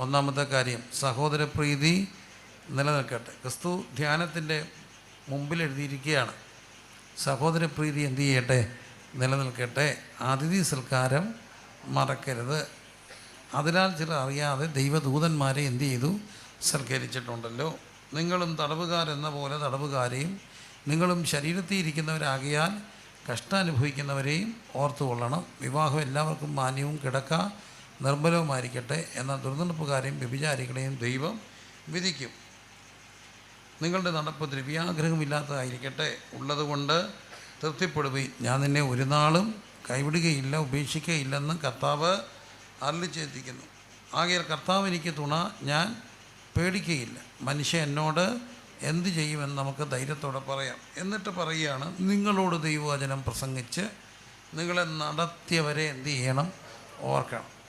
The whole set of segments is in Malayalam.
ഒന്നാമത്തെ കാര്യം സഹോദരപ്രീതി നിലനിൽക്കട്ടെ. ക്രിസ്തു ധ്യാനത്തിന്റെ മുമ്പിൽ എഴുതിയിരിക്കുകയാണ് സഹോദരപ്രീതി എന്തു ചെയ്യട്ടെ? നിലനിൽക്കട്ടെ. അതിഥി സൽക്കാരം മറക്കരുത്. അതിനാൽ ചിലർ അറിയാതെ ദൈവദൂതന്മാരെ എന്തു ചെയ്തു? സൽക്കരിച്ചിട്ടുണ്ടല്ലോ. നിങ്ങളും തടവുകാരെന്ന പോലെ തടവുകാരെയും നിങ്ങളും ശരീരത്തിൽ ഇരിക്കുന്നവരാകിയാൽ കഷ്ടം അനുഭവിക്കുന്നവരെയും ഓർത്തുകൊള്ളണം. വിവാഹം എല്ലാവർക്കും മാന്യവും കിടക്ക. നിർമ്മലവുമായിരിക്കട്ടെ എന്ന ദുർനടപ്പുകാരെയും വ്യഭിചാരികളെയും ദൈവം വിധിക്കും. നിങ്ങളുടെ നടപ്പ് ദ്രവ്യാഗ്രഹമില്ലാത്തതായിരിക്കട്ടെ ഉള്ളതുകൊണ്ട് തൃപ്തിപ്പെടുവി ഞാൻ നിന്നെ ഒരു നാളും കൈവിടുകയില്ല ഉപേക്ഷിക്കുകയില്ലെന്ന് കർത്താവ് അരളി ചെയ്തിരിക്കുന്നു ആകയാൽ കർത്താവ് എനിക്ക് തുണ ഞാൻ പേടിക്കുകയില്ല മനുഷ്യ എന്നോട് എന്ത് ചെയ്യുമെന്ന് നമുക്ക് ധൈര്യത്തോടെ പറയാം. എന്നിട്ട് പറയുകയാണ് നിങ്ങളോട് ദൈവവചനം പ്രസംഗിച്ച് നിങ്ങളെ നടത്തിയവരെ എന്ത് ചെയ്യണം? ഓർക്കണം.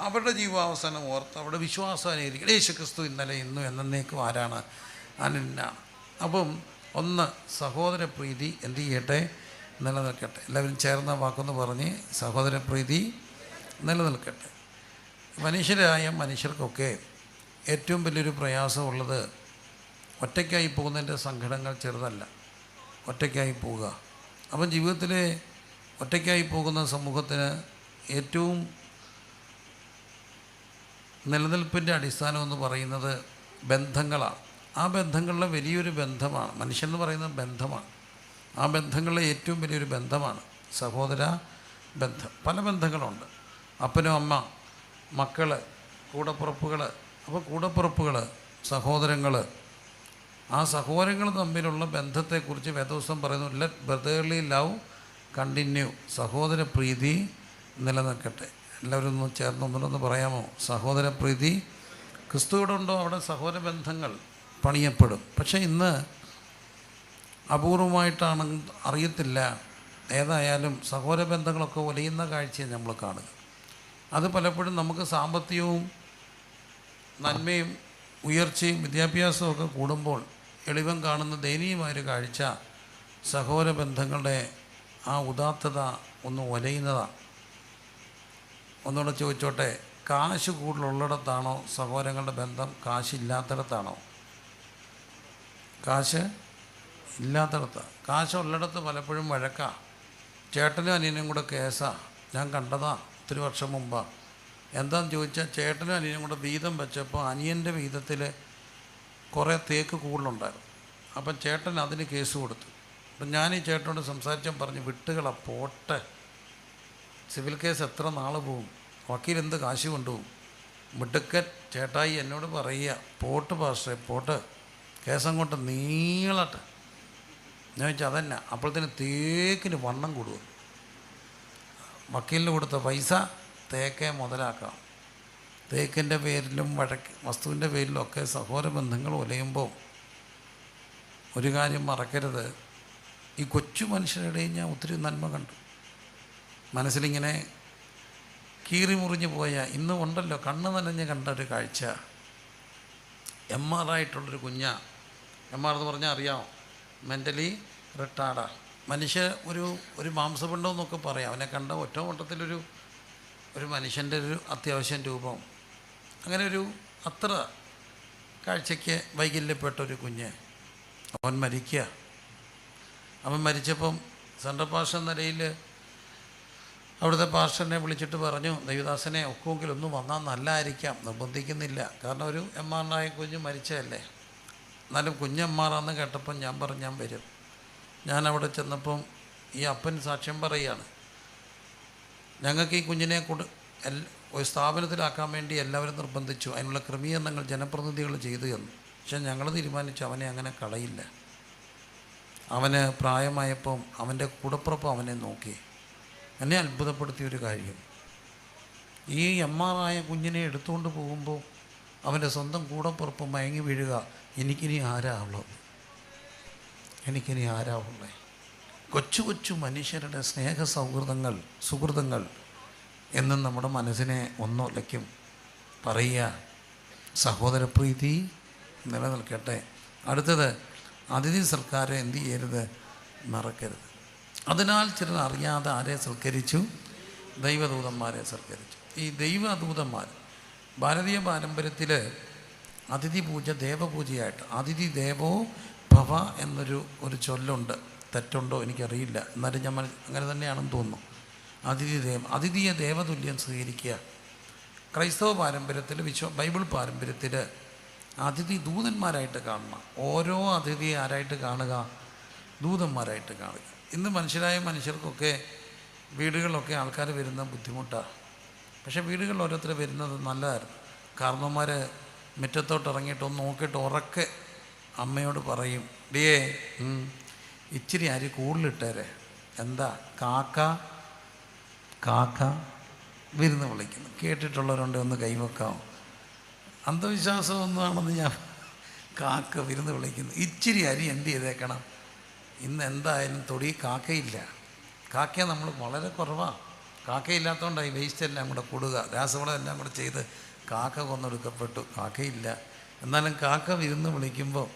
അവരുടെ ജീവാവസാനം ഓർത്ത് അവിടെ വിശ്വാസം അനുകരിക്കണം യേശു ക്രിസ്തു ഇന്നലെ ഇന്നും എന്നേക്കും ആരാണ്? അനന്യാണ് അപ്പം ഒന്ന് സഹോദരപ്രീതി എന്ത് ചെയ്യട്ടെ നിലനിൽക്കട്ടെ. എല്ലാവരും ചേർന്ന വാക്കെന്ന് പറഞ്ഞ് സഹോദരപ്രീതി നിലനിൽക്കട്ടെ. മനുഷ്യരായ മനുഷ്യർക്കൊക്കെ ഏറ്റവും വലിയൊരു പ്രയാസമുള്ളത് ഒറ്റയ്ക്കായി പോകുന്നതിന്റെ സങ്കടങ്ങൾ ചെറുതല്ല. ഒറ്റയ്ക്കായി പോവുക. അപ്പം ജീവിതത്തിലെ ഒറ്റയ്ക്കായി പോകുന്ന സമൂഹത്തിന് ഏറ്റവും നിലനിൽപ്പിന്റെ അടിസ്ഥാനം എന്ന് പറയുന്നത് ബന്ധങ്ങളാണ്. ആ ബന്ധങ്ങളിലെ വലിയൊരു ബന്ധമാണ്. മനുഷ്യൻ എന്ന് പറയുന്നത് ബന്ധമാണ്. ആ ബന്ധങ്ങളിലെ ഏറ്റവും വലിയൊരു ബന്ധമാണ് സഹോദര ബന്ധം. പല ബന്ധങ്ങളുണ്ട്. അപ്പനും അമ്മ മക്കൾ കൂടപ്പുറപ്പുകൾ അപ്പോൾ കൂടപ്പുറപ്പുകൾ സഹോദരങ്ങൾ ആ സഹോദരങ്ങൾ തമ്മിലുള്ള ബന്ധത്തെക്കുറിച്ച് വേദോസം പറയുന്നു ലെറ്റ് ബ്രദേർലി ലവ് കണ്ടിന്യൂ സഹോദര പ്രീതി നിലനിൽക്കട്ടെ. എല്ലാവരും ഒന്ന് ചേർന്ന് ഒന്നിനൊന്ന് പറയാമോ? സഹോദര പ്രീതി ക്രിസ്തുവിടെ ഉണ്ടോ അവിടെ സഹോദര ബന്ധങ്ങൾ പണിയപ്പെടും? പക്ഷേ ഇന്ന് അപൂർവമായിട്ടാണ് അറിയത്തില്ല ഏതായാലും സഹോദര ബന്ധങ്ങളൊക്കെ ഒലയുന്ന കാഴ്ചയാണ് നമ്മൾ കാണുക. അത് പലപ്പോഴും നമുക്ക് സാമ്പത്തികവും നന്മയും ഉയർച്ചയും വിദ്യാഭ്യാസവും ഒക്കെ കൂടുമ്പോൾ എളിവം കാണുന്ന ദയനീയമായൊരു കാഴ്ച സഹോദര ബന്ധങ്ങളുടെ ആ ഉദാത്തത ഒന്ന് ഒലയുന്നതാണ് ഒന്നുകൂടെ ചോദിച്ചോട്ടെ കാശ് കൂടുതലുള്ളിടത്താണോ? സഹോദരങ്ങളുടെ ബന്ധം കാശില്ലാത്തിടത്താണോ? കാശ് ഇല്ലാത്തിടത്ത്. കാശ് ഉള്ളിടത്ത് പലപ്പോഴും വഴക്കാ. ചേട്ടനും അനിയനും കൂടെ കേസാ. ഞാൻ കണ്ടതാ ഒത്തിരി വർഷം മുമ്പാണ് എന്താന്ന് ചോദിച്ചാൽ ചേട്ടനും അനിയനും കൂടെ വീതം വെച്ചപ്പോൾ അനിയന്റെ വീതത്തിൽ കുറേ തേക്ക് കൂടുതലുണ്ടായിരുന്നു. അപ്പം ചേട്ടൻ അതിന് കേസ് കൊടുത്തു. അപ്പം ഞാൻ ഈ ചേട്ടനോട് സംസാരിച്ചാൽ പറഞ്ഞു വിട്ടുകള പോട്ടെ. സിവിൽ കേസ് എത്ര നാൾ പോവും? വക്കീൽ എന്ത് കാശ് കൊണ്ടുപോകും മിടുക്കൻ ചേട്ടായി എന്നോട് പറയുക പോട്ട് പാസ്റ്റേ പോട്ട്. കേസങ്ങോട്ട് നീളട്ടെ. ഞാൻ വെച്ചാൽ അതന്നെ. അപ്പോഴത്തേന് തേക്കിന് വണ്ണം കൊടുക്കും വക്കീലിന് കൊടുത്ത പൈസ തേക്കേ മുതലാക്കാം. തേക്കിന്റെ പേരിലും വഴക്ക് വസ്തുവിന്റെ പേരിലും ഒക്കെ സഹോദര ബന്ധങ്ങൾ ഒലയുമ്പോൾ ഒരു കാര്യം മറക്കരുത്. ഈ കൊച്ചു മനുഷ്യരുടെയും ഞാൻ ഒത്തിരി നന്മ കണ്ടു. മനസ്സിലിങ്ങനെ കീറി മുറിഞ്ഞു പോയ ഇന്നും ഉണ്ടല്ലോ കണ്ണ് നനഞ്ഞ് കണ്ട ഒരു കാഴ്ച. എം ആർ ആയിട്ടുള്ളൊരു കുഞ്ഞ. എം ആർ എന്ന് പറഞ്ഞാൽ അറിയാമോ മെന്റലി റിട്ടാർഡാ മനുഷ്യ ഒരു ഒരു മാംസപിണ്ഡം എന്നൊക്കെ പറയാം. അവനെ കണ്ട ഒറ്റ ഓട്ടത്തിലൊരു ഒരു മനുഷ്യന്റെ ഒരു അത്യാവശ്യം രൂപം. അങ്ങനെ ഒരു അത്ര കാഴ്ചയ്ക്ക് വൈകല്യപ്പെട്ട ഒരു കുഞ്ഞ്. അവൻ മരിക്കുക അവൻ മരിച്ചപ്പം സെൻട്രൽ പാഷ നിലയിൽ അവിടുത്തെ പാസ്റ്ററിനെ വിളിച്ചിട്ട് പറഞ്ഞു ദൈവദാസനെ ഒക്കുമെങ്കിൽ ഒന്ന് വന്നാൽ നല്ലായിരിക്കാം നിർബന്ധിക്കുന്നില്ല. കാരണം ഒരു എം ആറിനായ കുഞ്ഞ് മരിച്ചതല്ലേ. എന്നാലും കുഞ്ഞമ്മാറാന്ന് എം ആറാന്ന് കേട്ടപ്പം ഞാൻ പറഞ്ഞു ഞാൻ വരും. ഞാൻ അവിടെ ചെന്നപ്പം ഈ അപ്പൻ സാക്ഷ്യം പറയുകയാണ്. ഞങ്ങൾക്ക് ഈ കുഞ്ഞിനെ കൊടു ഒരു സ്ഥാപനത്തിലാക്കാൻ വേണ്ടി എല്ലാവരും നിർബന്ധിച്ചു. അതിനുള്ള ക്രമീകരണങ്ങൾ ജനപ്രതിനിധികൾ ചെയ്തു എന്ന്. പക്ഷെ ഞങ്ങൾ തീരുമാനിച്ചു അവനെ അങ്ങനെ കളയില്ല. അവന് പ്രായമായപ്പം അവന്റെ കൂടപ്പുറപ്പം അവനെ നോക്കി. എന്നെ അത്ഭുതപ്പെടുത്തിയ ഒരു കാര്യം. ഈ എം ആർ ആയ കുഞ്ഞിനെ എടുത്തുകൊണ്ട് പോകുമ്പോൾ അവന്റെ സ്വന്തം കൂടപ്പുറപ്പ് മയങ്ങി വീഴുക എനിക്കിനി ആരാ എനിക്കിനി ആരാ കൊച്ചു കൊച്ചു മനുഷ്യരുടെ സ്നേഹ സൗഹൃദങ്ങൾ സുഹൃതങ്ങൾ എന്നും നമ്മുടെ മനസ്സിനെ ഒന്നൊലയ്ക്കും പറയുക സഹോദരപ്രീതി നിലനിൽക്കട്ടെ. അടുത്തത് അതിഥി സർക്കാരെ എന്ത് ചെയ്യരുത്? മറക്കരുത്. അതിനാൽ ചിലർ അറിയാതെ ആരെ സൽക്കരിച്ചു? ദൈവദൂതന്മാരെ സൽക്കരിച്ചു. ഈ ദൈവദൂതന്മാർ ഭാരതീയ പാരമ്പര്യത്തിൽ അതിഥി പൂജ ദേവപൂജയായിട്ട് അതിഥി ദേവോ ഭവ എന്നൊരു ഒരു ചൊല്ലുണ്ട്. തെറ്റുണ്ടോ എനിക്കറിയില്ല. എന്നാലും ഞാൻ അങ്ങനെ തന്നെയാണെന്ന് തോന്നുന്നു. അതിഥി ദേവ അതിഥിയെ ദേവതുല്യം സ്വീകരിക്കുക. ക്രൈസ്തവ പാരമ്പര്യത്തിൽ വിശ്വ ബൈബിൾ പാരമ്പര്യത്തിൽ അതിഥി ദൂതന്മാരായിട്ട് കാണണം ഓരോ അതിഥിയെ ആരായിട്ട് കാണുക? ദൂതന്മാരായിട്ട് കാണുക. ഇന്ന് മനുഷ്യരായ മനുഷ്യർക്കൊക്കെ വീടുകളിലൊക്കെ ആൾക്കാർ വരുന്ന ബുദ്ധിമുട്ടാണ് പക്ഷേ വീടുകളിൽ ഓരോരുത്തർ വരുന്നത് നല്ലതായിരുന്നു. കാരണവന്മാർ മുറ്റത്തോട്ട് ഇറങ്ങിയിട്ട് ഒന്ന് നോക്കിയിട്ട് ഉറക്കെ അമ്മയോട് പറയും ഡിയേ ഇച്ചിരി അരി കൂടുതലിട്ടേരെ. എന്താ കാക്ക കാക്ക? വിരുന്ന് വിളിക്കുന്നു. കേട്ടിട്ടുള്ളവരുണ്ട് ഒന്ന് കൈവെക്കാം അന്ധവിശ്വാസം ഒന്നാണെന്ന് ഞാൻ കാക്ക വിരുന്ന് വിളിക്കുന്നു. ഇച്ചിരി അരി എന്ത് ചെയ്തേക്കണം? ഇന്ന് എന്തായാലും തൊടി കാക്കയില്ല. കാക്ക നമ്മൾ വളരെ കുറവാണ് കാക്കയില്ലാത്തതുകൊണ്ടായി വേസ്റ്റ് എല്ലാം കൂടെ കൂടുക. രാസവളം എല്ലാം കൂടെ ചെയ്ത് കാക്ക കൊന്നെടുക്കപ്പെട്ടു. കാക്കയില്ല. എന്നാലും കാക്ക വിരുന്ന് വിളിക്കുമ്പോൾ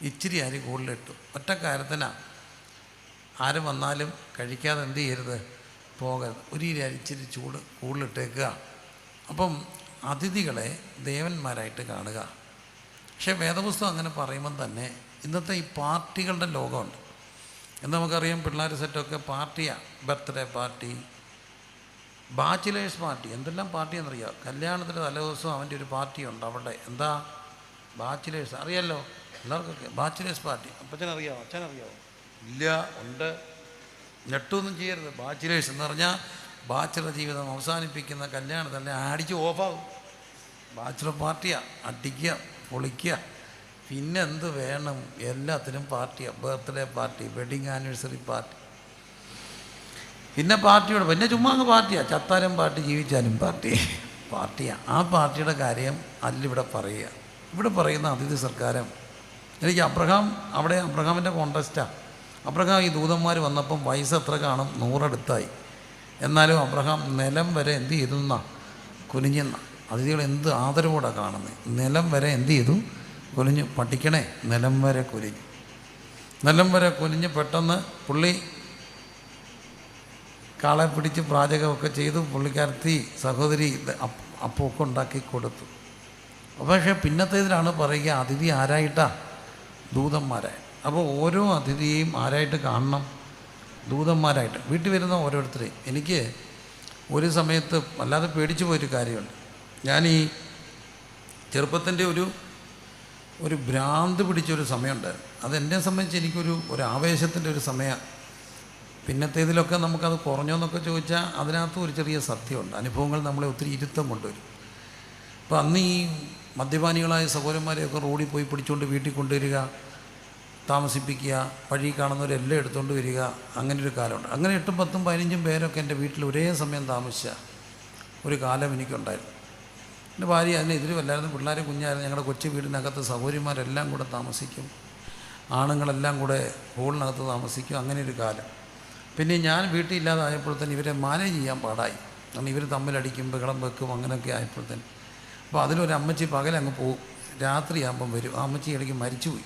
ഇച്ചിരി അരി കൂടുതലിട്ടു. ഒറ്റ കാര്യത്തിനാണ് ആര് വന്നാലും കഴിക്കാതെ എന്ത് ചെയ്യരുത്? പോകരുത്. ഒരു ഇരി അരിച്ചിരി ചൂട് കൂടുതലിട്ടേക്കുക. അപ്പം അതിഥികളെ ദേവന്മാരായിട്ട് കാണുക. പക്ഷേ വേദപുസ്തകം അങ്ങനെ പറയുമ്പം തന്നെ ഇന്നത്തെ ഈ പാർട്ടികളുടെ ലോകമുണ്ട്. എന്ന് നമുക്കറിയാം പിള്ളേർ സെറ്റൊക്കെ പാർട്ടിയാണ് ബർത്ത്ഡേ പാർട്ടി ബാച്ചിലേഴ്സ് പാർട്ടി എന്തെല്ലാം പാർട്ടി എന്നറിയാം കല്യാണത്തിന്റെ തലേദിവസം അവന്റെ ഒരു പാർട്ടിയുണ്ട് അവിടെ. എന്താ? ബാച്ചിലേഴ്സ്. അറിയാമല്ലോ എല്ലാവർക്കൊക്കെ ബാച്ചിലേഴ്സ് പാർട്ടി. അപ്പച്ചനറിയാമോ അച്ഛനറിയാമോ ഇല്ല ഉണ്ട്. ഞെട്ടൊന്നും ചെയ്യരുത്. ബാച്ചിലേഴ്സ് എന്ന് പറഞ്ഞാൽ ബാച്ചിലർ ജീവിതം അവസാനിപ്പിക്കുന്ന കല്യാണത്തല്ലേ അടിച്ച് ഓഫാകും ബാച്ചിലർ പാർട്ടിയാണ് അടിക്കുക പൊളിക്കുക. പിന്നെ എന്ത് വേണം? എല്ലാത്തിനും പാർട്ടിയാണ് birthday party wedding anniversary party. പിന്നെ പാർട്ടിയോട് പിന്നെ ചുമ്മാ അങ്ങ് പാർട്ടിയാണ് ചത്താലും പാർട്ടി ജീവിച്ചാലും പാർട്ടി. പാർട്ടിയാണ് ആ പാർട്ടിയുടെ കാര്യം അല്ലിവിടെ പറയുക. ഇവിടെ പറയുന്ന അതിഥി സർക്കാരം എനിക്ക് അബ്രഹാം അവിടെ അബ്രഹാമിന്റെ കോൺടസ്റ്റാണ് അബ്രഹാം ഈ ദൂതന്മാർ വന്നപ്പം വയസ്സ് എത്ര കാണും? നൂറടുത്തായി. എന്നാലും അബ്രഹാം നിലം വരെ എന്ത് ചെയ്തു എന്നാ? കുനിഞ്ഞെന്ന. അതിഥികൾ എന്ത് ആദരവോടെ കാണുന്നത് നിലം വരെ എന്ത് ചെയ്തു? കുനിഞ്ഞു പഠിക്കണേ. നിലം വരെ കുനിഞ്ഞു. നിലം വരെ കുനിഞ്ഞ് പെട്ടെന്ന് പുള്ളി കാളെ പിടിച്ച് പാചകമൊക്കെ ചെയ്തു. പുള്ളിക്കാരത്തി സഹോദരി അപ്പൊക്കെ ഉണ്ടാക്കി കൊടുത്തു. പക്ഷേ പിന്നത്തേതിലാണ് പറയുക അതിഥി ആരായിട്ടാ? ദൂതന്മാരായി അപ്പോൾ ഓരോ അതിഥിയെയും ആരായിട്ട് കാണണം? ദൂതന്മാരായിട്ട്. വീട്ടിൽ വരുന്ന ഓരോരുത്തരെയും എനിക്ക് ഒരു സമയത്ത് വല്ലാതെ പേടിച്ചു പോയൊരു കാര്യമുണ്ട്. ഞാൻ ഈ ചെറുപ്പത്തിന്റെ ഒരു ഒരു ഭ്രാന്ത് പിടിച്ചൊരു സമയമുണ്ടായിരുന്നു അതെന്നെ സംബന്ധിച്ച് എനിക്കൊരു ഒരു ആവേശത്തിന്റെ ഒരു സമയം. പിന്നത്തേതിലൊക്കെ നമുക്കത് കുറഞ്ഞോന്നൊക്കെ ചോദിച്ചാൽ അതിനകത്തും ഒരു ചെറിയ സത്യമുണ്ട്. അനുഭവങ്ങൾ നമ്മളെ ഒത്തിരി ഇരുത്തം കൊണ്ടുവരും. അപ്പോൾ അന്ന് ഈ മദ്യപാനികളായ സഹോദരന്മാരെയൊക്കെ റോഡിൽ പോയി പിടിച്ചുകൊണ്ട് വീട്ടിൽ കൊണ്ടുവരിക താമസിപ്പിക്കുക വഴി കാണുന്നവരെല്ലാം എടുത്തുകൊണ്ട് വരിക അങ്ങനെ ഒരു കാലമുണ്ട്. അങ്ങനെ എട്ടും പത്തും പതിനഞ്ചും പേരൊക്കെ എന്റെ വീട്ടിൽ ഒരേ സമയം താമസിച്ച ഒരു കാലം എനിക്കുണ്ടായിരുന്നു. എന്റെ ഭാര്യ അതിനെതിരെ വല്ലായിരുന്നു പിള്ളേർ കുഞ്ഞായിരുന്നു. ഞങ്ങളുടെ കൊച്ചു വീടിനകത്ത് സഹോദരിമാരെല്ലാം കൂടെ താമസിക്കും. ആണുങ്ങളെല്ലാം കൂടെ ഹോളിനകത്ത് താമസിക്കും. അങ്ങനെ ഒരു കാലം. പിന്നെ ഞാൻ വീട്ടിലില്ലാതായപ്പോഴത്തേന് ഇവരെ മാനേജ് ചെയ്യാൻ പാടായി. കാരണം ഇവർ തമ്മിലടിക്കും ബഹളം വെക്കും അങ്ങനെയൊക്കെ ആയപ്പോഴത്തേന്. അപ്പോൾ അതിലൊരു അമ്മച്ചി പകലങ്ങ് പോകും രാത്രിയാകുമ്പം വരും. ആ അമ്മച്ചി ഇടയ്ക്ക് മരിച്ചുപോയി.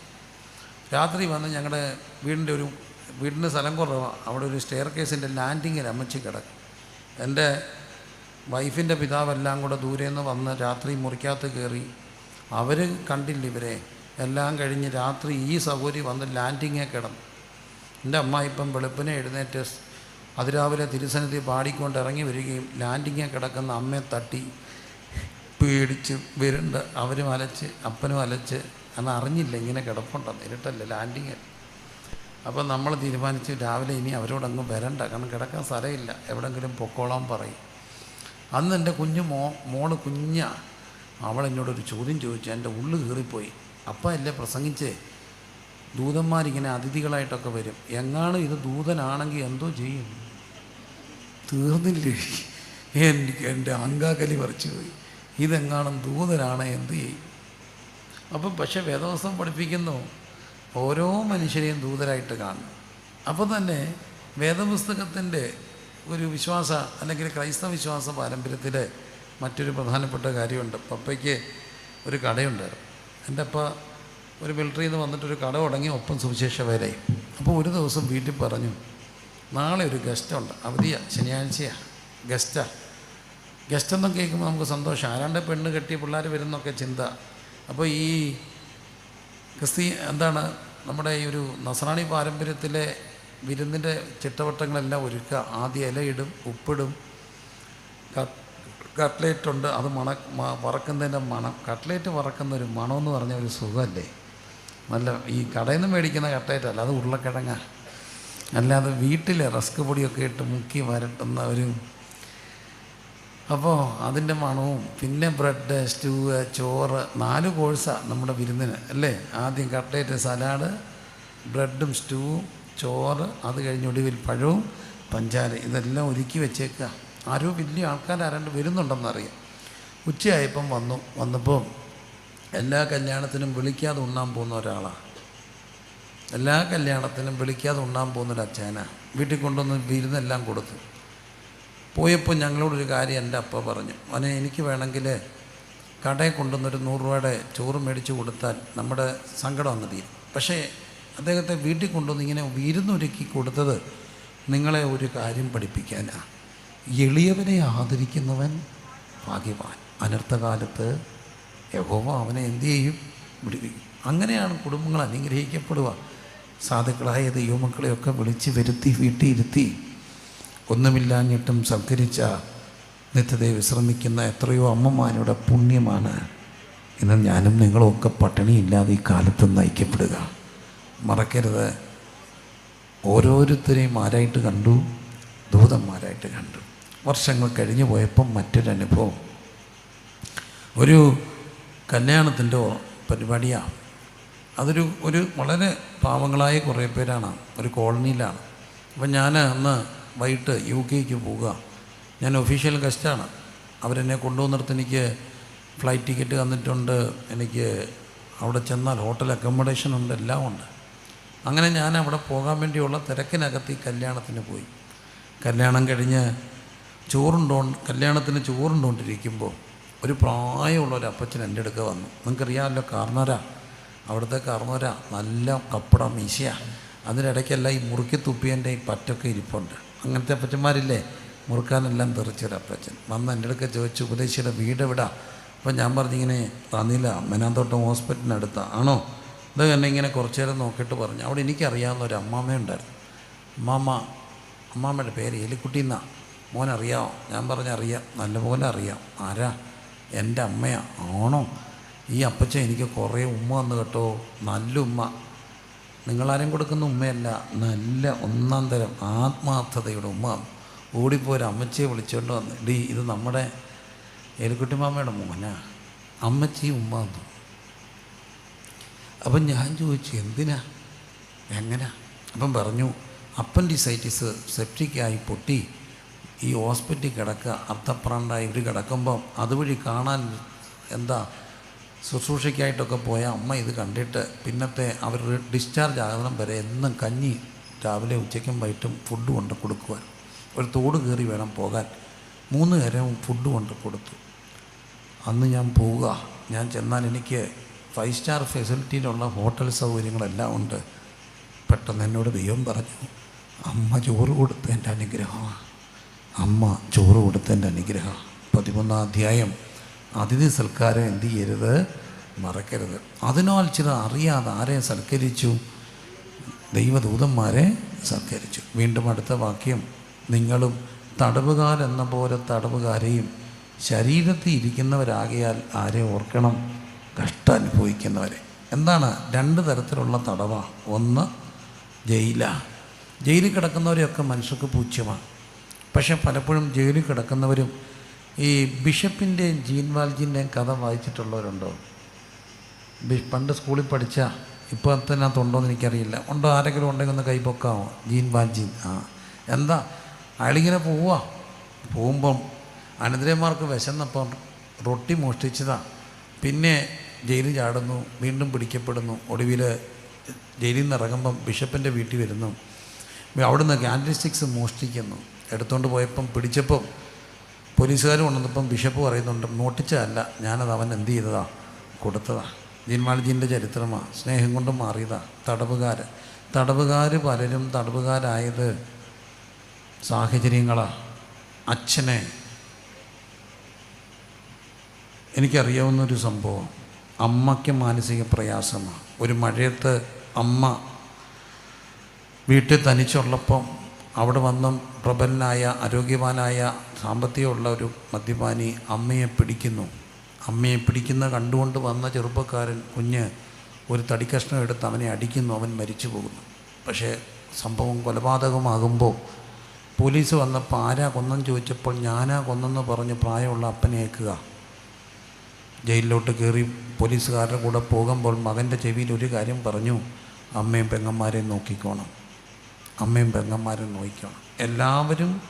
രാത്രി വന്ന് ഞങ്ങളുടെ വീടിന്റെ ഒരു വീടിന്റെ സ്ഥലം കുറവാണ് അവിടെ ഒരു സ്റ്റെയർ കേസിന്റെ ലാൻഡിങ്ങിൽ അമ്മച്ചി കിടക്കും. എന്റെ വൈഫിന്റെ പിതാവെല്ലാം കൂടെ ദൂരെ നിന്ന് വന്ന് രാത്രി മുറിക്കകത്ത് കയറി അവർ കണ്ടില്ല ഇവരെ. എല്ലാം കഴിഞ്ഞ് രാത്രി ഈ സൗകര്യം വന്ന് ലാൻഡിങ്ങേ കിടന്നു. എന്റെ അമ്മ ഇപ്പം വെളുപ്പിനെ എഴുന്നേറ്റ് അതിരാവിലെ തിരുസന്നിധി പാടിക്കൊണ്ട് ഇറങ്ങി വരികയും ലാൻഡിങ്ങേ കിടക്കുന്ന അമ്മയെ തട്ടി പേടിച്ച് വരുന്നുണ്ട് അവരും അലച്ച് അപ്പനും അലച്ച് അന്ന് അറിഞ്ഞില്ല ഇങ്ങനെ കിടപ്പുണ്ടെന്ന് ഇരുട്ടല്ല ലാൻഡിങ് അപ്പം നമ്മൾ തീരുമാനിച്ച് രാവിലെ ഇനി അവരോടങ്ങ് വരണ്ട കാരണം കിടക്കാൻ സ്ഥലമില്ല. എവിടെങ്കിലും പൊക്കോളാൻ പറയും. അന്ന് എന്റെ കുഞ്ഞു മോ മോൾ കുഞ്ഞ. അവൾ എന്നോടൊരു ചോദ്യം ചോദിച്ചു. എന്റെ ഉള്ളു കീറിപ്പോയി. അപ്പം അല്ലേ പ്രസംഗിച്ചേ. ദൂതന്മാരിങ്ങനെ അതിഥികളായിട്ടൊക്കെ വരും. എങ്ങാണ് ഇത് ദൂതനാണെങ്കിൽ എന്തോ ചെയ്യും? തീർന്നില്ലേ? എനിക്ക് എന്റെ അങ്കാക്കലി പറിച്ചു പോയി. ഇതെങ്ങാണും ദൂതനാണ് എന്ത് ചെയ്യും? അപ്പം പക്ഷെ വേദവസം പഠിപ്പിക്കുന്നു. ഓരോ മനുഷ്യരെയും ദൂതരായിട്ട് കാണും അപ്പോൾ തന്നെ വേദപുസ്തകത്തിന്റെ ഒരു വിശ്വാസ അല്ലെങ്കിൽ ക്രൈസ്തവ വിശ്വാസ പാരമ്പര്യത്തിലെ മറ്റൊരു പ്രധാനപ്പെട്ട കാര്യമുണ്ട്. പപ്പയ്ക്ക് ഒരു കടയുണ്ടായിരുന്നു എന്റെ അപ്പ ഒരു മിലിറ്ററിയിൽ നിന്ന് വന്നിട്ടൊരു കട തുടങ്ങി ഒപ്പം സുവിശേഷ വേലയും അപ്പോൾ ഒരു ദിവസം വീട്ടിൽ പറഞ്ഞു നാളെ ഒരു ഗസ്റ്റുണ്ട്. അവധിയാണ് ശനിയാഴ്ചയാണ് ഗസ്റ്റാണ് ഗസ്റ്റ്. ഒന്നും കേൾക്കുമ്പോൾ നമുക്ക് സന്തോഷം. ആരാണ്ട് പെണ്ണ് കെട്ടി പിള്ളേർ വരുന്നൊക്കെ ചിന്ത. അപ്പോൾ ഈ ക്രിസ്തീ എന്താണ് നമ്മുടെ ഈ ഒരു നസറാണി പാരമ്പര്യത്തിലെ വിരുന്നിന്റെ ചിട്ടവട്ടങ്ങളെല്ലാം ഒരുക്കുക. ആദ്യം ഇലയിടും ഉപ്പിടും. കട്ട്ലേറ്റ് ഉണ്ട് അത് മണ വറക്കുന്നതിന്റെ മണം. കട്ട്ലേറ്റ് വറക്കുന്ന ഒരു മണമെന്ന് പറഞ്ഞ ഒരു സുഖമല്ലേ? നല്ല ഈ കടയിൽ നിന്ന് മേടിക്കുന്ന കട്ട്ലേറ്റ് അല്ല അത് അല്ലാതെ വീട്ടിൽ റസ്ക് പൊടിയൊക്കെ ഇട്ട് മുക്കി വരട്ടുന്ന ഒരു അപ്പോൾ അതിന്റെ മണവും പിന്നെ ബ്രെഡ് സ്റ്റൂ ചോറ് നാല് കോഴ്സാണ് നമ്മുടെ വിരുന്നിന് അല്ലേ? ആദ്യം കട്ട്ലേറ്റ് സലാഡ് ബ്രെഡും സ്റ്റൂവും ചോറ് അത് കഴിഞ്ഞ് ഒടുവിൽ പഴവും പഞ്ചാര ഇതെല്ലാം ഒരുക്കി വെച്ചേക്കുക. ആരോ വലിയ ആൾക്കാർ ആരാണ്ട് വരുന്നുണ്ടെന്നറിയാം. ഉച്ചയായപ്പം വന്നു. വന്നപ്പോൾ എല്ലാ കല്യാണത്തിനും വിളിക്കാതെ ഉണ്ണാൻ പോകുന്ന ഒരാളാണ് എല്ലാ കല്യാണത്തിനും വിളിക്കാതെ ഉണ്ണാൻ പോകുന്നൊരു അച്ഛനാ. വീട്ടിൽ കൊണ്ടുവന്ന് വിരുന്നെല്ലാം കൊടുത്തു. പോയപ്പോൾ ഞങ്ങളോടൊരു കാര്യം എന്റെ അപ്പ പറഞ്ഞു. അവനെ എനിക്ക് വേണമെങ്കിൽ കടയിൽ കൊണ്ടുവന്നൊരു നൂറ് രൂപയുടെ ചോറ് മേടിച്ച് കൊടുത്താൽ നമ്മുടെ സങ്കടം അങ്ങ് തീരും. പക്ഷേ അദ്ദേഹത്തെ വീട്ടിൽ കൊണ്ടുവന്ന് ഇങ്ങനെ വിരുന്നൊരുക്കി കൊടുത്തത് നിങ്ങളെ ഒരു കാര്യം പഠിപ്പിക്കാനാണ് എളിയവനെ ആദരിക്കുന്നവൻ ഭാഗ്യവാൻ. അനർത്ഥകാലത്ത് യഹോവ അവനെ എന്തു ചെയ്യും? വിടുവിക്കും. അങ്ങനെയാണ് കുടുംബങ്ങൾ അനുഗ്രഹിക്കപ്പെടുക. സാധുക്കളായ ദൈവമക്കളെയൊക്കെ വിളിച്ച് വരുത്തി വീട്ടിയിരുത്തി ഒന്നുമില്ലാഞ്ഞിട്ടും സംഹരിച്ച നിത്യതയെ വിശ്രമിക്കുന്ന എത്രയോ അമ്മമാരുടെ പുണ്യമാണ്. ഇന്ന് ഞാനും നിങ്ങളും ഒക്കെ പട്ടിണിയില്ലാതെ ഈ കാലത്ത് നയിക്കപ്പെടുക മറക്കരുത്. ഓരോരുത്തരെയും ആരായിട്ട് കണ്ടു? ദൂതന്മാരായിട്ട് കണ്ടു. വർഷങ്ങൾ കഴിഞ്ഞു പോയപ്പം മറ്റൊരനുഭവം ഒരു കല്യാണത്തിന്റെ പരിപാടിയാണ് അതൊരു ഒരു വളരെ പാവങ്ങളായ കുറേ പേരാണ്. ഒരു കോളനിയിലാണ്. അപ്പം ഞാൻ അന്ന് വൈകിട്ട് യു കെക്ക് പോവുക. ഞാൻ ഒഫീഷ്യൽ ഗസ്റ്റാണ്. അവരെന്നെ കൊണ്ടുവന്നിടത്ത് എനിക്ക് ഫ്ലൈറ്റ് ടിക്കറ്റ് തന്നിട്ടുണ്ട്. എനിക്ക് അവിടെ ചെന്നാൽ ഹോട്ടൽ അക്കോമഡേഷൻ ഉണ്ട്. എല്ലാം ഉണ്ട്. അങ്ങനെ ഞാൻ അവിടെ പോകാൻ വേണ്ടിയുള്ള തിരക്കിനകത്ത് ഈ കല്യാണത്തിന് പോയി. കല്യാണം കഴിഞ്ഞ് ചോറുണ്ടോ കല്യാണത്തിന് ചോറുണ്ടോണ്ടിരിക്കുമ്പോൾ ഒരു പ്രായമുള്ള ഒരു അപ്പച്ചൻ എന്റെ അടുക്ക വന്നു. നിങ്ങൾക്കറിയാമല്ലോ കാർന്നോര അവിടുത്തെ കാർന്നോര നല്ല കപ്പട മീശയാണ് അതിനിടയ്ക്കെല്ലാം ഈ മുറുക്കി തുപ്പിയന്റെ ഈ പറ്റൊക്കെ ഇരിപ്പുണ്ട്. അങ്ങനത്തെ അപ്പച്ചന്മാരില്ലേ? മുറുക്കാനെല്ലാം തെറിച്ചൊരു അപ്പച്ചൻ. വന്ന് എന്റെ അടുക്ക ചോദിച്ചു ഉപദേശിയുടെ വീട് എവിടാ അപ്പം ഞാൻ പറഞ്ഞിങ്ങനെ തന്നില്ല മെനാന്തോട്ടം ഹോസ്പിറ്റലിനടുത്താണോ ആണോ? ഇത് എന്നെ ഇങ്ങനെ കുറച്ച് നേരം നോക്കിയിട്ട് പറഞ്ഞു. അവിടെ എനിക്കറിയാവുന്ന ഒരു അമ്മാമ്മയുണ്ടായിരുന്നു അമ്മാമ്മ അമ്മാമ്മയുടെ പേര് എലിക്കുട്ടി എന്നാ മോൻ അറിയാമോ ഞാൻ പറഞ്ഞ അറിയാം. നല്ലപോലെ അറിയാം. ആരാ? എന്റെ അമ്മയാ. ആണോ? ഈ അപ്പച്ച എനിക്ക് കുറേ ഉമ്മ വന്ന് കേട്ടോ. നല്ല ഉമ്മ. നിങ്ങളാരും കൊടുക്കുന്ന ഉമ്മയല്ല. നല്ല ഒന്നാം തരം ആത്മാർത്ഥതയുടെ ഉമ്മ ഓടിപ്പോയൊരു അമ്മച്ചിയെ വിളിച്ചുകൊണ്ട് വന്ന്. ഡി ഇത് നമ്മുടെ എലിക്കുട്ടി മാമയുടെ മോനാ. അമ്മച്ചി ഉമ്മ വന്നു. അപ്പം ഞാൻ ചോദിച്ചു എന്തിനാ? എങ്ങനെ? അപ്പം പറഞ്ഞു അപ്പൻഡിസൈറ്റിസ് സെപ്റ്റിക്കായി പൊട്ടി. ഈ ഹോസ്പിറ്റലിൽ കിടക്കുക അർത്ഥപ്രാണ്ടായി ഇവർ കിടക്കുമ്പം അതുവഴി കാണാൻ എന്താ ശുശ്രൂഷയ്ക്കായിട്ടൊക്കെ പോയ അമ്മ ഇത് കണ്ടിട്ട് പിന്നത്തെ അവർ ഡിസ്ചാർജ് ആകുന്ന വരെ എന്നും കഞ്ഞി രാവിലെ ഉച്ചയ്ക്കും വൈകിട്ടും ഫുഡ് കൊണ്ട് കൊടുക്കുവാൻ. ഒരു തോട് കയറി വേണം പോകാൻ. മൂന്ന് നേരവും ഫുഡ് കൊണ്ട് കൊടുത്തു. അന്ന് ഞാൻ പോവുക. ഞാൻ ചെന്നാൽ എനിക്ക് ഫൈവ് സ്റ്റാർ ഫെസിലിറ്റിയിലുള്ള ഹോട്ടൽ സൗകര്യങ്ങളെല്ലാം ഉണ്ട്. പെട്ടെന്ന് എന്നോട് ദൈവം പറഞ്ഞു അമ്മ ചോറ് കൊടുത്തതിന്റെ അനുഗ്രഹമാണ് അമ്മ ചോറ് കൊടുത്തതിന്റെ അനുഗ്രഹം പതിമൂന്നാം അധ്യായം അതിഥി സൽക്കാരം എന്ത് ചെയ്യരുത്? മറക്കരുത്. അതിനാൽ ചില അറിയാതെ ആരെ സൽക്കരിച്ചു? ദൈവദൂതന്മാരെ സൽക്കരിച്ചു. വീണ്ടും അടുത്ത വാക്യം നിങ്ങളും തടവുകാരെന്ന പോലെ തടവുകാരെയും ശരീരത്തിൽ ഇരിക്കുന്നവരാകിയാൽ ആരെ ഓർക്കണം? കഷ്ടം അനുഭവിക്കുന്നവരെ. എന്താണ്? രണ്ട് തരത്തിലുള്ള തടവ. ഒന്ന് ജയില. ജയിലിൽ കിടക്കുന്നവരെയൊക്കെ മനുഷ്യർക്ക് പൂജ്യമാണ്. പക്ഷെ പലപ്പോഴും ജയിലിൽ കിടക്കുന്നവരും ഈ ബിഷപ്പിന്റെയും ജീൻ വാൽജിന്റെയും കഥ വായിച്ചിട്ടുള്ളവരുണ്ടോ? പണ്ട് സ്കൂളിൽ പഠിച്ച ഇപ്പോൾ തന്നെ എന്ന് എനിക്കറിയില്ല. ഉണ്ടോ? ആരെങ്കിലും ഉണ്ടെങ്കിൽ ഒന്ന് കൈപ്പൊക്കാമോ ജീൻ വാൽജീൻ. ആ. എന്താ? അയാളിങ്ങനെ പോവുക പോകുമ്പം അനന്തരന്മാർക്ക് വിശന്നപ്പം റൊട്ടി മോഷ്ടിച്ചതാണ് പിന്നെ ജയിലിൽ ചാടുന്നു വീണ്ടും പിടിക്കപ്പെടുന്നു. ഒടുവിൽ ജയിലിൽ നിന്ന് ഇറങ്ങുമ്പം ബിഷപ്പിന്റെ വീട്ടിൽ വരുന്നു. അവിടുന്ന് ക്യാൻഡിസ്റ്റിക്സ് മോഷ്ടിക്കുന്നു. എടുത്തുകൊണ്ട് പോയപ്പം പിടിച്ചപ്പം പോലീസുകാർ കൊണ്ടുവന്നപ്പം ബിഷപ്പ് പറയുന്നുണ്ട് മോട്ടിച്ചതല്ല ഞാനത് അവൻ എന്ത് ചെയ്തതാ? കൊടുത്തതാ. ജീൻമാൾജീന്റെ ചരിത്രമാണ് സ്നേഹം കൊണ്ട് മാറിയതാ. തടവുകാർ തടവുകാർ പലരും തടവുകാരായത് സാഹചര്യങ്ങളാണ് അച്ഛനെ എനിക്കറിയാവുന്നൊരു സംഭവം. അമ്മയ്ക്ക് മാനസിക പ്രയാസമാണ്. ഒരു മഴയത്ത് അമ്മ വീട്ടിൽ തനിച്ചുള്ളപ്പം അവിടെ വന്നും പ്രബലനായ ആരോഗ്യവാനായ സാമ്പത്തികമുള്ള ഒരു മദ്യപാനി അമ്മയെ പിടിക്കുന്നു. അമ്മയെ പിടിക്കുന്ന കണ്ടുകൊണ്ട് വന്ന ചെറുപ്പക്കാരൻ കുഞ്ഞ് ഒരു തടിക്കഷ്ണം എടുത്ത് അവനെ അടിക്കുന്നു. അവൻ മരിച്ചു പോകുന്നു. പക്ഷേ സംഭവം കൊലപാതകമാകുമ്പോൾ പോലീസ് വന്നപ്പോൾ ആരാ കൊന്നെന്ന് ചോദിച്ചപ്പോൾ ഞാനാ കൊന്നെന്ന് പറഞ്ഞ് പ്രായമുള്ള അപ്പനേക്കുക ജയിലിലോട്ട് കയറി പോലീസുകാരുടെ കൂടെ പോകുമ്പോൾ മകന്റെ ചെവിയിൽ ഒരു കാര്യം പറഞ്ഞു. അമ്മയും പെങ്ങന്മാരെയും നോക്കിക്കോണം. അമ്മയും പെങ്ങന്മാരെയും നോക്കിക്കോണം. എല്ലാവരും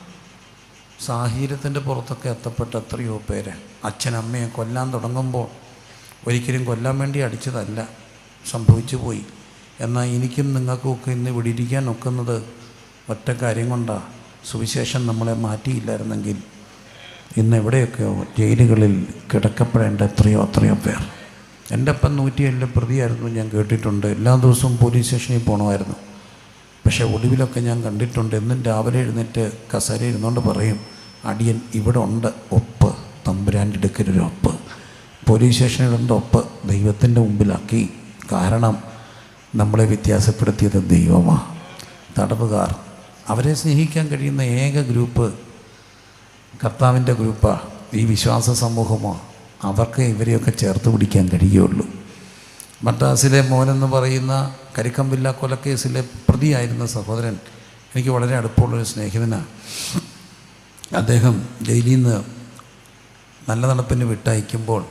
സാഹചര്യത്തിന്റെ പുറത്തൊക്കെ എത്തപ്പെട്ട എത്രയോ പേര്. അച്ഛൻ അമ്മയെ കൊല്ലാൻ തുടങ്ങുമ്പോൾ ഒരിക്കലും കൊല്ലാൻ വേണ്ടി അടിച്ചതല്ല സംഭവിച്ചു പോയി. എന്നാൽ എനിക്കും നിങ്ങൾക്കുമൊക്കെ ഇന്ന് ഇവിടെ ഇരിക്കാൻ ഒക്കുന്നത് ഒറ്റ കാര്യം കൊണ്ടാണ് സുവിശേഷം നമ്മളെ മാറ്റിയില്ലായിരുന്നെങ്കിൽ ഇന്ന് എവിടെയൊക്കെയോ ജയിലുകളിൽ കിടക്കപ്പെടേണ്ട എത്രയോ അത്രയോ പേർ. എന്റെ അപ്പം നൂറ്റി ഏഴിലെ പ്രതിയായിരുന്നു ഞാൻ കേട്ടിട്ടുണ്ട്. എല്ലാ ദിവസവും പോലീസ് സ്റ്റേഷനിൽ പോകണമായിരുന്നു പക്ഷേ ഒടുവിലൊക്കെ ഞാൻ കണ്ടിട്ടുണ്ട്. എന്നും രാവിലെ എഴുന്നേറ്റ് കസേര ഇരുന്നുകൊണ്ട് പറയും അടിയൻ ഇവിടെ ഉണ്ട്. ഒപ്പ്. തമ്പുരാന്റെ എടുക്കലൊരു ഒപ്പ്. പോലീസ് സ്റ്റേഷനിലുണ്ട് ഒപ്പ്. ദൈവത്തിന്റെ മുമ്പിലാക്കി. കാരണം നമ്മളെ വ്യത്യാസപ്പെടുത്തിയത് ദൈവമാണ് തടവുകാർ അവരെ സ്നേഹിക്കാൻ കഴിയുന്ന ഏക ഗ്രൂപ്പ് കർത്താവിന്റെ ഗ്രൂപ്പാണ് ഈ വിശ്വാസ സമൂഹമോ അവർക്ക് ഇവരെയൊക്കെ ചേർത്ത് പിടിക്കാൻ കഴിയുള്ളൂ മദ്രാസിലെ മോനെന്ന് പറയുന്ന കരിക്കമ്പില്ല കൊലക്കേസിലെ പ്രതിയായിരുന്ന സഹോദരൻ എനിക്ക് വളരെ അടുപ്പമുള്ളൊരു സ്നേഹിതനാണ് അദ്ദേഹം ജയിലിൽ നിന്ന് നല്ല നടപ്പിന് വിട്ടയക്കുമ്പോൾ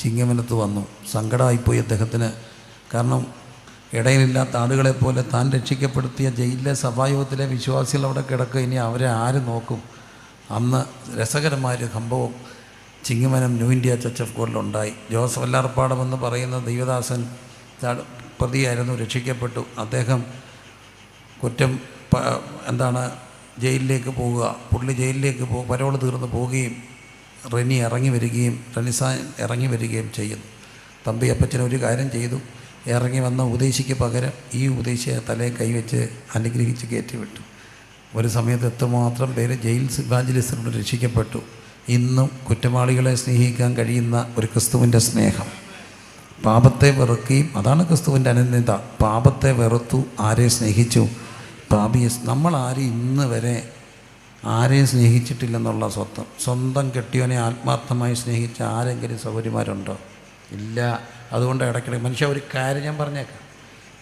ചിങ്ങമനത്ത് വന്നു. സങ്കടമായിപ്പോയി അദ്ദേഹത്തിന്. കാരണം ഇടയിലില്ലാത്ത ആളുകളെ പോലെ താൻ രക്ഷിക്കപ്പെടുത്തിയ ജയിലിലെ സഭായോഗത്തിലെ വിശ്വാസികൾ അവിടെ കിടക്കുക ഇനി അവരെ ആര് നോക്കും? അന്ന് രസകരമായൊരു സംഭവം Chingavanam new India church of ഗോഡിലുണ്ടായി ജോസഫ് എല്ലാർപ്പാടമെന്ന് പറയുന്ന ദൈവദാസൻ പ്രതിയായിരുന്നു രക്ഷിക്കപ്പെട്ടു. അദ്ദേഹം കുറ്റം എന്താണ് ജയിലിലേക്ക് പോവുക. പുള്ളി ജയിലിലേക്ക് പോ പരോൾ തീർന്ന് പോവുകയും റെനി ഇറങ്ങി വരികയും റെനിസാൻ ഇറങ്ങി വരികയും ചെയ്യുന്നു. തമ്പി അപ്പച്ചൻ ഒരു കാര്യം ചെയ്തു. ഇറങ്ങി വന്ന ഉപദേശിക്ക് പകരം ഈ ഉപദേശിയെ തലയെ കൈവച്ച് അനുഗ്രഹിച്ച് കയറ്റി വിട്ടു ഒരു സമയത്ത് എത്രമാത്രം പേര് ജയിൽ ഇവാഞ്ചലിസ്റ്റിനോട് രക്ഷിക്കപ്പെട്ടു. ഇന്നും കുറ്റവാളികളെ സ്നേഹിക്കാൻ കഴിയുന്ന ഒരു ക്രിസ്തുവിന്റെ സ്നേഹം. പാപത്തെ വെറുക്കുകയും അതാണ് ക്രിസ്തുവിന്റെ അനന്യത. പാപത്തെ വെറുത്തു ആരെ സ്നേഹിച്ചു? പാപിയെ നമ്മൾ ആരും ഇന്ന് വരെ ആരെയും സ്നേഹിച്ചിട്ടില്ലെന്നുള്ള സ്വത്വം. സ്വന്തം കെട്ടിയവനെ ആത്മാർത്ഥമായി സ്നേഹിച്ച ആരെങ്കിലും സൗകര്യമാരുണ്ടോ ഇല്ല. അതുകൊണ്ട് ഇടയ്ക്കിടെ മനുഷ്യ ഒരു കാര്യം ഞാൻ പറഞ്ഞേക്കാം.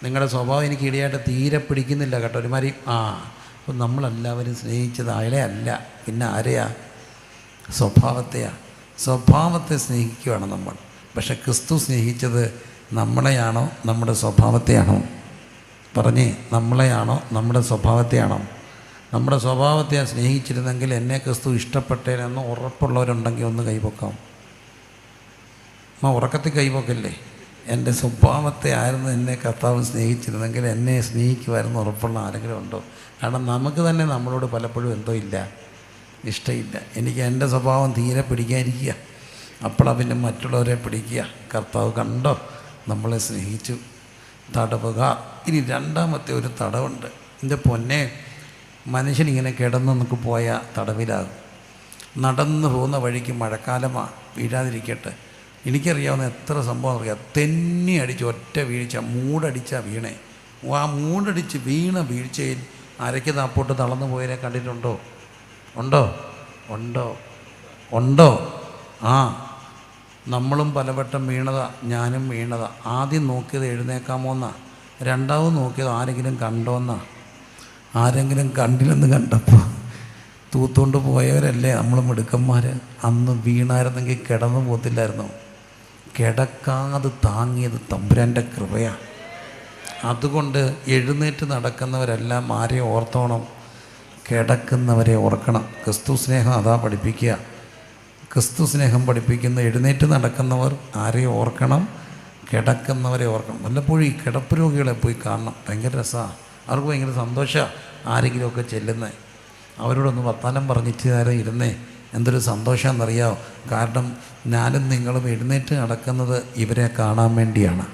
നിങ്ങളുടെ സ്വഭാവം എനിക്ക് ഇടയായിട്ട് തീരെ പിടിക്കുന്നില്ല കേട്ടോ. ഒരുമാതിരി ആ അപ്പം നമ്മളെല്ലാവരും സ്നേഹിച്ചത് അയാളെ അല്ല. പിന്നെ ആരെയാ? സ്വഭാവത്തെയാ. സ്വഭാവത്തെ സ്നേഹിക്കുകയാണ് നമ്മൾ. പക്ഷെ ക്രിസ്തു സ്നേഹിച്ചത് നമ്മളെയാണോ? നമ്മുടെ സ്വഭാവത്തെയാണോ? പറഞ്ഞേ നമ്മളെയാണോ? നമ്മുടെ സ്വഭാവത്തെയാണോ? നമ്മുടെ സ്വഭാവത്തെ സ്നേഹിച്ചിരുന്നെങ്കിൽ എന്നെ ക്രിസ്തു ഇഷ്ടപ്പെട്ടേനെന്ന് ഉറപ്പുള്ളവരുണ്ടെങ്കിൽ ഒന്ന് കൈപൊക്കാം ആ ഉറക്കത്തിൽ കൈപൊക്കല്ലേ എന്റെ സ്വഭാവത്തെ ആയിരുന്നു എന്നെ കർത്താവ് സ്നേഹിച്ചിരുന്നെങ്കിൽ എന്നെ സ്നേഹിക്കുമായിരുന്നു ഉറപ്പുള്ള ആരെങ്കിലും ഉണ്ടോ? കാരണം നമുക്ക് തന്നെ നമ്മളോട് പലപ്പോഴും എന്തോ ഇല്ല ഇഷ്ടമില്ല എനിക്ക് എന്റെ സ്വഭാവം തീരെ പിടിക്കാതിരിക്കുക. അപ്പോഴാണ് പിന്നെ മറ്റുള്ളവരെ പിടിക്കുക. കർത്താവ് കണ്ടോ? നമ്മളെ സ്നേഹിച്ചു. തടവുക. ഇനി രണ്ടാമത്തെ ഒരു തടവുണ്ട്. എന്റെ പൊന്നെ മനുഷ്യനിങ്ങനെ കിടന്ന് നമുക്ക് പോയ തടവിലാകും. നടന്നു പോകുന്ന വഴിക്ക് മഴക്കാലമാണ് വീഴാതിരിക്കട്ടെ. എനിക്കറിയാവുന്ന എത്ര സംഭവം അറിയാം. തെന്നി അടിച്ച് ഒറ്റ വീഴ്ച മൂടടിച്ച വീണേ. ആ മൂടടിച്ച് വീണ വീഴ്ചയിൽ അരയ്ക്ക് താപ്പോട്ട് തളർന്നു പോയതിനെ കണ്ടിട്ടുണ്ടോ? ഉണ്ടോ? ഉണ്ടോ? ഉണ്ടോ? ആ നമ്മളും പലവട്ടം വീണതാ ഞാനും വീണതാ. ആദ്യം നോക്കിയത് എഴുന്നേക്കാമോന്നാ. രണ്ടാമത് നോക്കിയത് ആരെങ്കിലും കണ്ടോന്നാ. ആരെങ്കിലും കണ്ടില്ലെന്ന് കണ്ടപ്പോൾ തൂത്തുകൊണ്ട് പോയവരല്ലേ നമ്മളും മിടുക്കന്മാർ അന്ന് വീണായിരുന്നെങ്കിൽ കിടന്നു പോത്തില്ലായിരുന്നു? കിടക്കാതെ താങ്ങിയത് തമ്പുരാന്റെ കൃപയാണ് അതുകൊണ്ട് എഴുന്നേറ്റ് നടക്കുന്നവരെല്ലാം ആരെ ഓർത്തോണം? കിടക്കുന്നവരെ ഓർക്കണം. ക്രിസ്തു സ്നേഹം അതാ പഠിപ്പിക്കുക. ക്രിസ്തു സ്നേഹം പഠിപ്പിക്കുന്ന എഴുന്നേറ്റ് നടക്കുന്നവർ ആരെ ഓർക്കണം? കിടക്കുന്നവരെ ഓർക്കണം. വല്ലപ്പോഴും ഈ കിടപ്പ് രോഗികളെ പോയി കാണണം. ഭയങ്കര രസമാണ് അവർക്ക് ഭയങ്കര സന്തോഷമാണ് ആരെങ്കിലുമൊക്കെ ചെല്ലുന്നത് അവരോടൊന്ന് വർത്താനം പറഞ്ഞിട്ട് നേരം ഇരുന്നേ. എന്തൊരു സന്തോഷമാണെന്നറിയാമോ കാരണം ഞാനും നിങ്ങളും എഴുന്നേറ്റ് നടക്കുന്നത് ഇവരെ കാണാൻ വേണ്ടിയാണ്.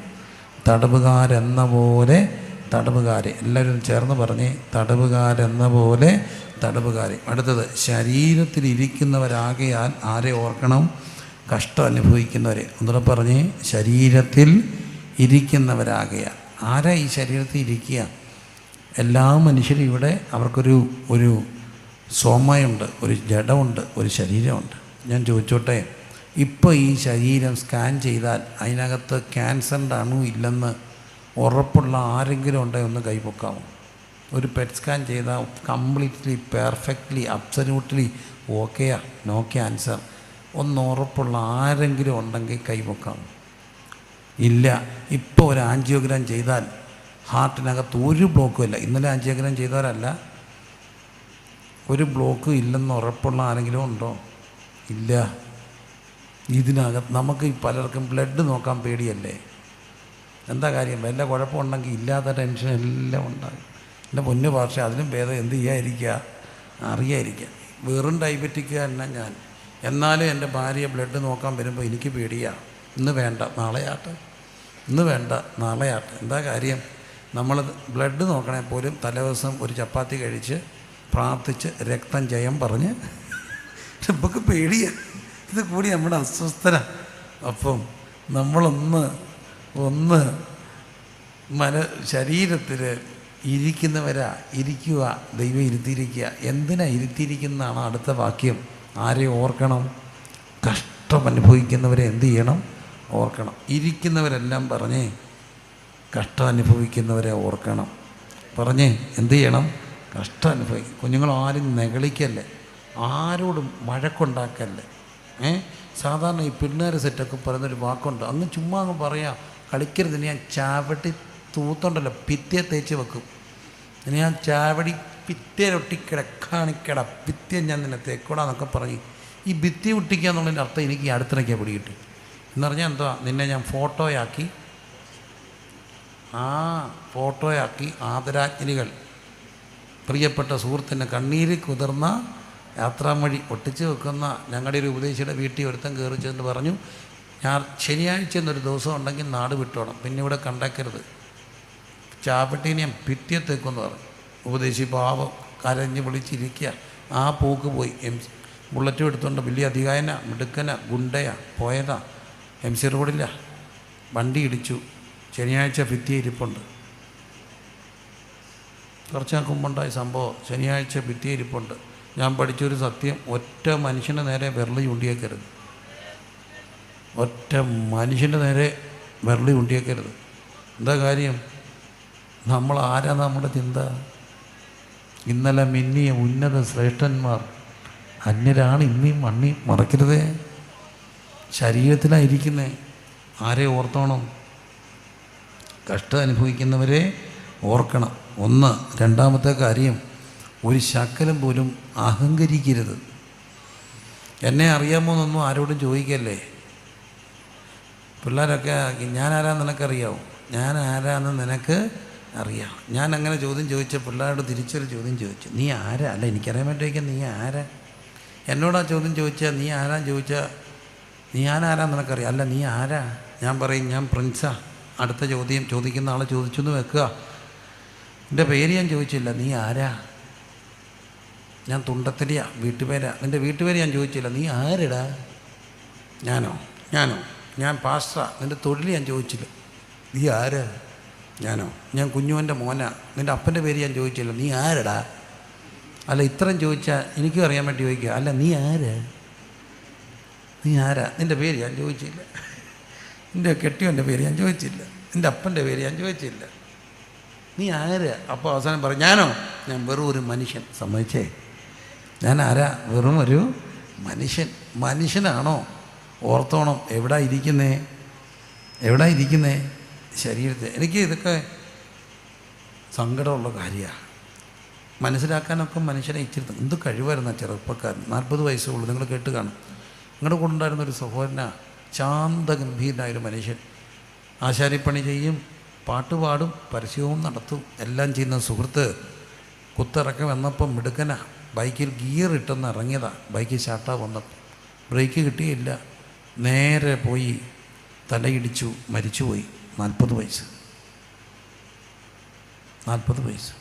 തടവുകാരെന്ന പോലെ തടവുകാർ എല്ലാവരും ചേർന്ന് പറഞ്ഞ് തടവുകാരെന്ന പോലെ തടവുകാർ അടുത്തത് ശരീരത്തിലിരിക്കുന്നവരാകയാൽ ആരെ ഓർക്കണം? കഷ്ടം അനുഭവിക്കുന്നവരെ. ഒന്നുകൂടെ പറഞ്ഞ് ശരീരത്തിൽ ഇരിക്കുന്നവരാകയാൽ. ആരാ ഈ ശരീരത്തിൽ ഇരിക്കുക? എല്ലാ മനുഷ്യരും ഇവിടെ അവർക്കൊരു ഒരു സോമയുണ്ട് ഒരു ജഡമുണ്ട് ഒരു ശരീരമുണ്ട് ഞാൻ ചോദിച്ചോട്ടെ ഇപ്പോൾ ഈ ശരീരം സ്കാൻ ചെയ്താൽ അതിനകത്ത് ക്യാൻസറിന്റെ അണു ഇല്ലെന്ന് ഉറപ്പുള്ള ആരെങ്കിലും ഉണ്ടെങ്കിൽ ഒന്ന് കൈപൊക്കാമോ? ഒരു പെറ്റ് സ്കാൻ ചെയ്താൽ കംപ്ലീറ്റ്ലി പെർഫെക്റ്റ്ലി അബ്സല്യൂട്ട്ലി ഓക്കെയാ നോ ക്യാൻസർ ഒന്ന് ഉറപ്പുള്ള ആരെങ്കിലും ഉണ്ടെങ്കിൽ കൈപൊക്കാം ഇല്ല. ഇപ്പോൾ ഒരു ആൻജിയോഗ്രാം ചെയ്താൽ ഹാർട്ടിനകത്ത് ഒരു ബ്ലോക്കും ഇല്ല. ഇന്നലെ ആൻജിയോഗ്രാം ചെയ്തവരല്ല. ഒരു ബ്ലോക്കും ഇല്ലെന്ന് ഉറപ്പുള്ള ആരെങ്കിലും ഉണ്ടോ? ഇല്ല. ഇതിനകത്ത് നമുക്ക് പലർക്കും ബ്ലഡ് നോക്കാൻ പേടിയല്ലേ? എന്താ കാര്യം? വല്ല കുഴപ്പമുണ്ടെങ്കിൽ ഇല്ലാത്ത ടെൻഷൻ എല്ലാം ഉണ്ടാകും. എന്റെ പൊന്ന് ഭാഷ അതിലും ഭേദം എന്ത് ചെയ്യാതിരിക്കുക? അറിയാതിരിക്കുക. വെറും ഡയബറ്റിക് തന്നെ ഞാൻ. എന്നാലും എന്റെ ഭാര്യ ബ്ലഡ് നോക്കാൻ വരുമ്പോൾ എനിക്ക് പേടിയാണ് ഇന്ന് വേണ്ട നാളെയാട്ട് ഇന്ന് വേണ്ട നാളെയാട്ട് എന്താ കാര്യം? നമ്മൾ ബ്ലഡ് നോക്കണേ പോലും തലേദിവസം ഒരു ചപ്പാത്തി കഴിച്ച് പ്രാർത്ഥിച്ച് രക്തം ജയം പറഞ്ഞ് നമുക്ക് പേടിയ. ഇത് കൂടി നമ്മുടെ അസ്വസ്ഥന അപ്പം നമ്മളൊന്ന് ഒന്ന് മന ശരീരത്തിൽ ഇരിക്കുന്നവരാ ഇരിക്കുക ദൈവം ഇരുത്തിയിരിക്കുക. എന്തിനാ ഇരുത്തിയിരിക്കുന്നതാണ് അടുത്ത വാക്യം. ആരെ ഓർക്കണം? കഷ്ടം അനുഭവിക്കുന്നവരെ എന്ത് ചെയ്യണം? ഓർക്കണം. ഇരിക്കുന്നവരെല്ലാം പറഞ്ഞേ കഷ്ടം അനുഭവിക്കുന്നവരെ ഓർക്കണം. പറഞ്ഞേ എന്ത് ചെയ്യണം? കഷ്ടം അനുഭവിക്കും കുഞ്ഞുങ്ങളാരും നെകളിക്കല്ലേ. ആരോടും വഴക്കുണ്ടാക്കല്ലേ. ഏ? സാധാരണ ഈ പിള്ളേർ സെറ്റൊക്കെ പറയുന്നൊരു വാക്കുണ്ട്. അങ്ങ് ചുമ്മാ അങ്ങ് പറയാം. കളിക്കരുത്. ഞാൻ ചാവട്ടി തൂത്തുണ്ടല്ലോ. ഭിത്തിയെ തേച്ച് വെക്കും. ഇനി ഞാൻ ചാവടി ഭിത്തിയിലൊട്ടി കിടക്കാണിക്കട ഭിത്തിയെ ഞാൻ നിന്നെ തേക്കൂടാന്നൊക്കെ പറഞ്ഞ് ഈ ഭിത്തി ഒട്ടിക്കുക എന്നുള്ളതിന്റെ അർത്ഥം എനിക്ക് ഈ അടുത്തിടയ്ക്കാണ് പിടികിട്ടി എന്ന് പറഞ്ഞാൽ എന്താ? നിന്നെ ഞാൻ ഫോട്ടോയാക്കി ആ ഫോട്ടോയാക്കി ആദരാജ്ഞലികൾ പ്രിയപ്പെട്ട സുഹൃത്തിന്റെ കണ്ണീരിൽ കുതിർന്ന യാത്രാമഴി ഒട്ടിച്ച് വെക്കുന്ന ഞങ്ങളുടെ ഒരു ഉപദേശിയുടെ വീട്ടിൽ ഒരുത്തം കയറി ചെന്ന് പറഞ്ഞു ഞാൻ ശനിയാഴ്ച എന്നൊരു ദിവസം ഉണ്ടെങ്കിൽ നാട് വിട്ടോണം പിന്നെ ഇവിടെ കണ്ടേക്കരുത്. ചാപ്പട്ടീനെ ഞാൻ പിറ്റിയത്തേക്കെന്ന് പറഞ്ഞു. ഉപദേശി പാവം കരഞ്ഞ് വിളിച്ചിരിക്കുക. ആ പോക്ക് പോയി. എം ബുള്ളറ്റും എടുത്തുകൊണ്ട് വലിയ അധികായന മിടുക്കന ഗുണ്ടയാ പോയതാ. എം സി റോഡില്ല വണ്ടി ഇടിച്ചു. ശനിയാഴ്ച ഭിത്തിയ ഇരിപ്പുണ്ട്. കുറച്ച് മുമ്പുണ്ടായ സംഭവം ശനിയാഴ്ച ഭിത്തിയിരിപ്പുണ്ട്. ഞാൻ പഠിച്ചൊരു സത്യം ഒറ്റ മനുഷ്യന്റെ നേരെ വിരളി ചൂണ്ടിയേക്കരുത്. ഒറ്റ മനുഷ്യന്റെ നേരെ വിരളി ചൂണ്ടിയേക്കരുത്. എന്താ കാര്യം? നമ്മൾ ആരാ നമ്മുടെ ചിന്ത? ഇന്നലെ മിന്നിയ ഉന്നത ശ്രേഷ്ഠന്മാർ അന്യരാണ് ഇന്നീ മണ്ണി മറക്കരുതേ. ശരീരത്തിലായിരിക്കുന്നേ. ആരെ ഓർത്തോണം? കഷ്ടം അനുഭവിക്കുന്നവരെ ഓർക്കണം. ഒന്ന് രണ്ടാമത്തെ കാര്യം ഒരു ശക്കലം പോലും അഹങ്കരിക്കരുത്. എന്നെ അറിയാമോ എന്നൊന്നും ആരോടും ചോദിക്കല്ലേ? പിള്ളേരൊക്കെ ഞാൻ ആരാന്ന് നിനക്കറിയാവും? ഞാൻ ആരാന്ന് നിനക്ക് അറിയാം. ഞാൻ അങ്ങനെ ചോദ്യം ചോദിച്ച പിള്ളേരോട് തിരിച്ചൊരു ചോദ്യം ചോദിച്ചു. നീ ആരാ? അല്ല എനിക്കറിയാൻ പറ്റുമെങ്കിൽ നീ ആരാ? എന്നോടാ ചോദ്യം ചോദിച്ചാൽ നീ ആരാ ചോദിച്ചാൽ നീ ആരാന്ന് നിനക്കറിയാം? അല്ല നീ ആരാ? ഞാൻ പറയും ഞാൻ പ്രിൻസാ. അടുത്ത ചോദ്യം ചോദിക്കുന്ന ആളെ ചോദിച്ചു എന്ന് വെക്കുക. എന്റെ പേര് ഞാൻ ചോദിച്ചില്ല. നീ ആരാ? ഞാൻ തുണ്ടത്തരിയാ വീട്ടുപേരാ. നിന്റെ വീട്ടുപേര് ഞാൻ ചോദിച്ചില്ല. നീ ആരെടാ? ഞാനോ? ഞാനോ? ഞാൻ പാസ്റ്ററാ. നിന്റെ തൊഴിൽ ഞാൻ ചോദിച്ചില്ല. നീ ആരാ? ഞാനോ? ഞാൻ കുഞ്ഞുവന്റെ മോനാ. നിന്റെ അപ്പന്റെ പേര് ഞാൻ ചോദിച്ചില്ല. നീ ആരെടാ? അല്ല ഇത്രയും ചോദിച്ചാൽ എനിക്കും അറിയാൻ വേണ്ടി ചോദിക്കുക. അല്ല നീ ആരാ? നീ ആരാ? നിന്റെ പേര് ഞാൻ ചോദിച്ചില്ല. നിന്റെ കെട്ടിയവന്റെ പേര് ഞാൻ ചോദിച്ചില്ല. നിന്റെ അപ്പന്റെ പേര് ഞാൻ ചോദിച്ചില്ല. നീ ആരാ? അപ്പോൾ അവസാനം പറഞ്ഞു ഞാനോ? ഞാൻ വെറും ഒരു മനുഷ്യൻ. സമ്മതിച്ചേ? ഞാൻ ആരാ? വെറും ഒരു മനുഷ്യൻ. മനുഷ്യനാണോ? ഓർത്തോണം. എവിടെ ഇരിക്കുന്നേ? എവിടെ ഇരിക്കുന്നേ? ശരീരത്തിൽ എനിക്ക് ഇതൊക്കെ സങ്കടമുള്ള കാര്യമാണ് മനസ്സിലാക്കാനൊക്കെ മനുഷ്യനെ ഇച്ചിരി എന്ത് കഴിവായിരുന്നു ചെറുപ്പക്കാരൻ? നാൽപ്പത് വയസ്സേ ഉള്ളൂ നിങ്ങൾ കേട്ട് കാണും. നിങ്ങളുടെ കൂടെ ഉണ്ടായിരുന്ന ഒരു സഹോദരന. ശാന്തഗംഭീരനായൊരു മനുഷ്യൻ. ആശാരിപ്പണി ചെയ്യും. പാട്ട് പാടും പരസ്യവും നടത്തും എല്ലാം ചെയ്യുന്ന സുഹൃത്ത് കുത്തിറക്കം വന്നപ്പം മിടുക്കന. ബൈക്കിൽ ഗിയർ ഇട്ടെന്ന് ഇറങ്ങിയതാണ് ബൈക്ക് സ്റ്റാർട്ടാ വന്നപ്പോൾ ബ്രേക്ക് കിട്ടിയില്ല. നേരെ പോയി തലയിടിച്ചു മരിച്ചുപോയി. നാൽപ്പത് വയസ്സ്. നാൽപ്പത് വയസ്സ്.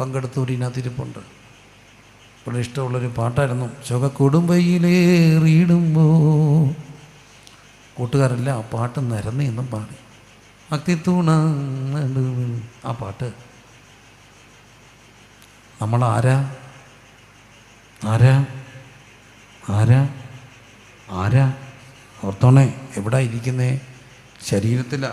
പങ്കെടുത്തൂടി ഇതിനകത്തിരിപ്പുണ്ട് ഇപ്പോൾ ഇഷ്ടമുള്ളൊരു പാട്ടായിരുന്നു. ചുക കൊടുമ്പയിലേറിയിടുമ്പോ കൂട്ടുകാരെല്ലാം ആ പാട്ട് നിരന്ന് എന്നും പാടി. അക്തിത്തൂണ ആ പാട്ട്. നമ്മൾ ആരാ? ആരാ? ആരാ? ആരാ ഓർത്തോണേ എവിടെ ഇരിക്കുന്നേ? ശരീരത്തിലാണ്